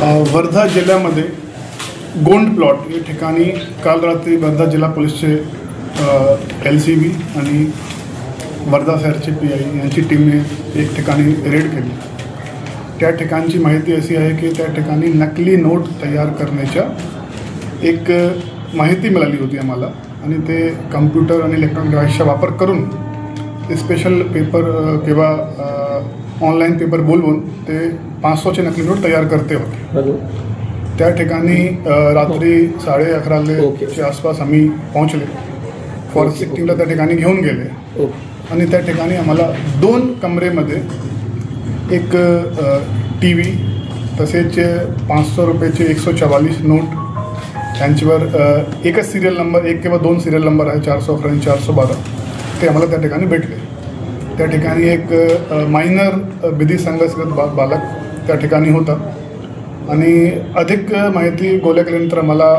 वर्धा जिल्ह्यामध्ये गोंड प्लॉट या ठिकाणी काल रात्री वर्धा जिल्हा पोलीसचे एल सी बी आणि वर्धा शहरचे पी आय यांची टीमने एक ठिकाणी रेड केली. त्या ठिकाणची माहिती अशी आहे की त्या ठिकाणी नकली नोट तयार करण्याच्या एक माहिती मिळाली होती आम्हाला आणि ते कम्प्युटर आणि इलेक्ट्रॉनिक डिव्हाइसचा वापर करून ते स्पेशल पेपर किंवा ऑनलाईन पेपर बोलवून ते पाचशोचे नकली नोट तयार करते होते. त्या ठिकाणी रात्री साडे अकराले ओके. च्या आसपास आम्ही पोहोचले. फॉरेन्सिक. टीमला त्या ठिकाणी घेऊन गेले. आणि त्या ठिकाणी आम्हाला दोन कमरेमध्ये एक टी व्ही तसेच पाचशे रुपयाचे एकशे चवालीस नोट त्यांच्यावर एकच सिरियल नंबर एक किंवा दोन सिरियल नंबर आहे चारशे अकरा आणि चारशे बारा ते आम्हाला त्या ठिकाणी भेटले. त्या ठिकाणी एक मायनर विधी संघासगत बा बालक त्या ठिकाणी होता. आणि अधिक माहिती गोळ्या केल्यानंतर मला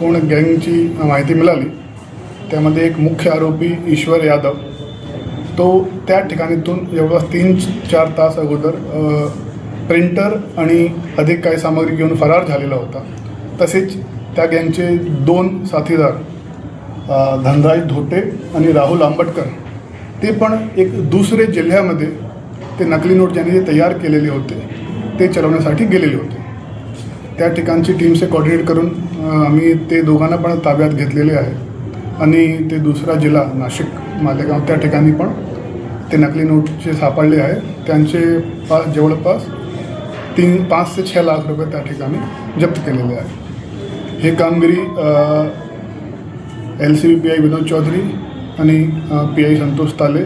पूर्ण गँगची माहिती मिळाली. त्यामध्ये एक मुख्य आरोपी ईश्वर यादव. तो त्या ठिकाणीतून जवळपास तीन चार तास अगोदर प्रिंटर आणि अधिक काही सामग्री घेऊन फरार झालेला होता. तसेच त्या गँगचे दोन साथीदार धनराज धोटे आणि राहुल आंबटकर ते पण एक दुसरे जिल्ह्यामध्ये ते नकली नोट ज्यांनी जे तयार केलेले होते ते चलवण्यासाठी गेलेले होते. त्या ठिकाणची टीमचे कॉर्डिनेट करून आम्ही ते दोघांना पण ताब्यात घेतलेले आहे. आणि ते दुसरा जिल्हा नाशिक मालेगाव त्या ठिकाणी पण ते नकली नोटचे सापडले आहे त्यांचे पा जवळपास तीन पाच ते छः लाख रुपये त्या ठिकाणी जप्त केलेले आहे. हे कामगिरी L C B P I Vinod Chaudhari आणि पी आय संतोष ताले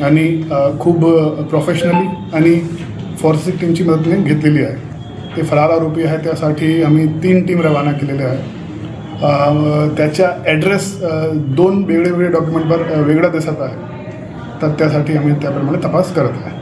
यांनी खूप प्रोफेशनली आणि फॉरेन्सिक टीमची मदतीने घेतलेली आहे. ते फरार आरोपी आहे त्यासाठी आम्ही तीन टीम रवाना केलेल्या आहे त्याच्या ॲड्रेस दोन वेगळे वेगळे डॉक्युमेंटवर अ, वेगळा दिसत आहे तर त्यासाठी आम्ही त्याप्रमाणे तपास करत आहे.